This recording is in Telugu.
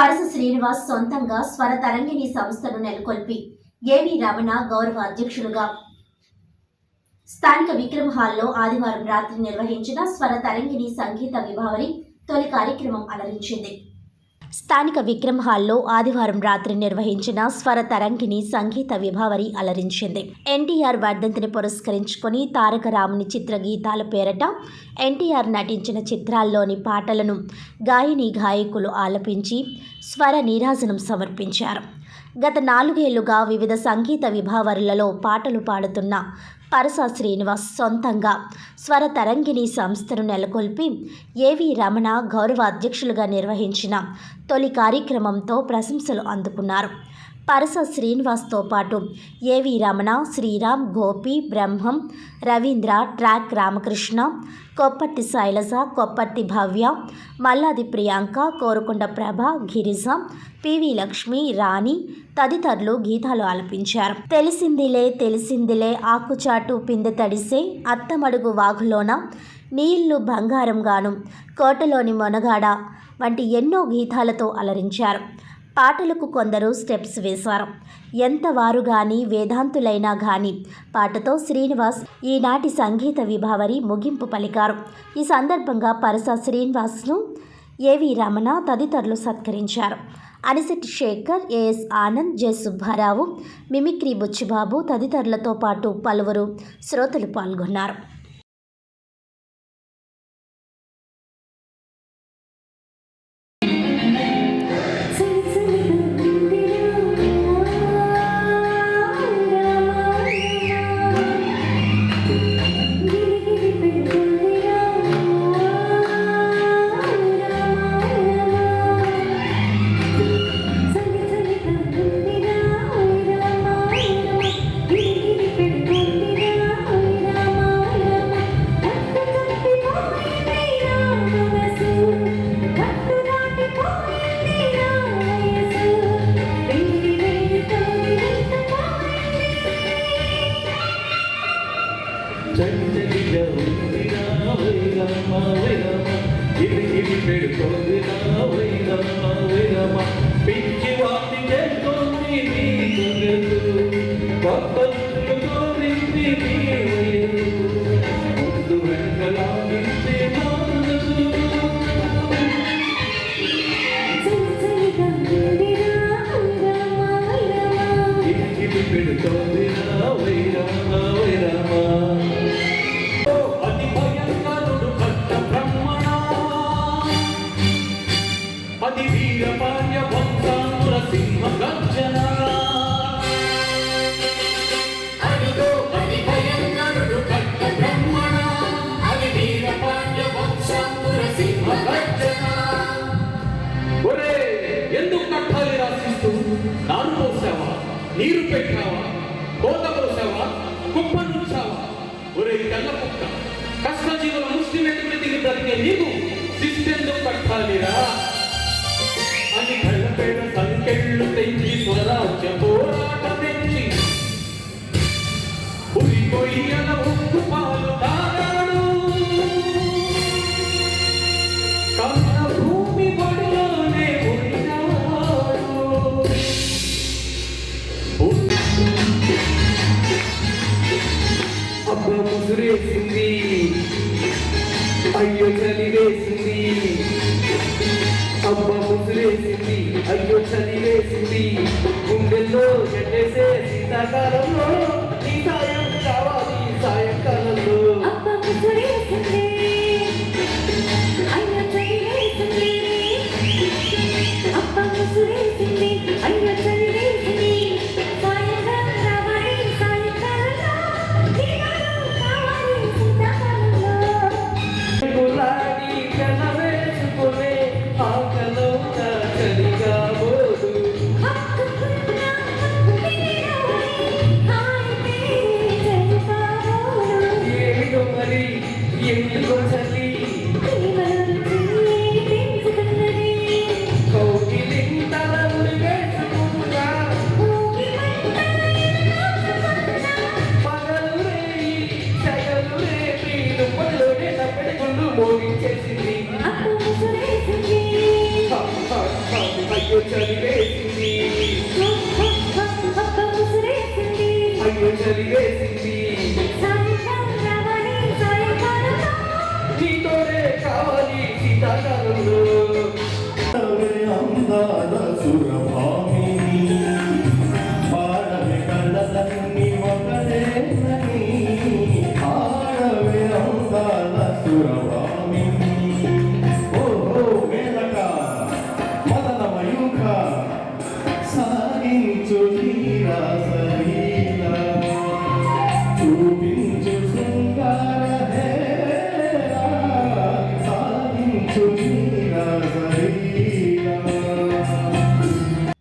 పరస శ్రీనివాస్ సొంతంగా స్వర తరంగిణి సంస్థను నెలకొల్పి ఏవి రమణ గౌరవ అధ్యక్షులుగా. స్థానిక విక్రమ్ హాల్లో ఆదివారం రాత్రి నిర్వహించిన స్వర తరంగిణి సంగీత విభావరి తొలి కార్యక్రమం అలరించింది. స్థానిక విక్రమ్ హాల్లో ఆదివారం రాత్రి నిర్వహించిన స్వర తరంగిణి సంగీత విభావరి అలరించింది. ఎన్టీఆర్ వర్ధంతిని పురస్కరించుకొని తారక రాముని చిత్ర గీతాల పేరట ఎన్టీఆర్ నటించిన చిత్రాల్లోని పాటలను గాయని గాయకులు ఆలపించి స్వర నీరాజనం సమర్పించారు. గత నాలుగేళ్ళుగా వివిధ సంగీత విభావరులలో పాటలు పాడుతున్న పరస శ్రీనివాస్ సొంతంగా. స్వర తరంగిణి సంస్థను నెలకొల్పి ఏవి రమణ గౌరవ అధ్యక్షులుగా నిర్వహించిన తొలి కార్యక్రమంతో ప్రశంసలు అందుకున్నారు. పరస శ్రీనివాస్తో పాటు AV Ramana Sriram Gopi Brahmam Ravindra track Ramakrishna Koppatti Sailaja Koppatti Bhavya Malladi Priyanka Korukonda Prabha Girija PV Lakshmi Rani తదితరులు గీతాలు ఆలపించారు. తెలిసిందిలే తెలిసిందిలే ఆకుచాటు పిందె తడిసే అత్తమడుగు వాగులోన నీళ్ళు బంగారంగాను కోటలోని మొనగాడ వంటి ఎన్నో గీతాలతో అలరించారు. పాటలకు కొందరు స్టెప్స్ వేశారు. ఎంతవారు కానీ గాని వేదాంతులైనా గాని పాటతో శ్రీనివాస్ ఈనాటి సంగీత విభావరి ముగింపు పలికారు. ఈ సందర్భంగా పరస శ్రీనివాస్ను ఏవి రమణ తదితరులు సత్కరించారు. Anisetti Shekhar AS Anand J Subbarao mimicry Buchibabu తదితరులతో పాటు పలువురు శ్రోతలు పాల్గొన్నారు. Pick you. up నీరు పెట్టావా? కోత పోసావా కుప్పనుంచావా ఒరే తెల్ల కుక్క కష్టజీవుల ముస్లిం వెంటనే తిరిగి బ్రతికే నీకు శిస్తెందుకు కట్టాలిరా అని కళ్ళపేట సంకెళ్ళు తెంచి స్వరాజ్య పోరాట పెంచి. ఉరిపోయిన ఉప్పు పాలు ముసురేసింది అయ్యో చలి వేసింది అబ్బ ముసురేసింది అయ్యో చలి వేసింది గుండెల్లో గడ్డేసే శీతాకాలంలో నీ సాయం కావాలి సాయంకాలంలో. గులాడి అయ్యో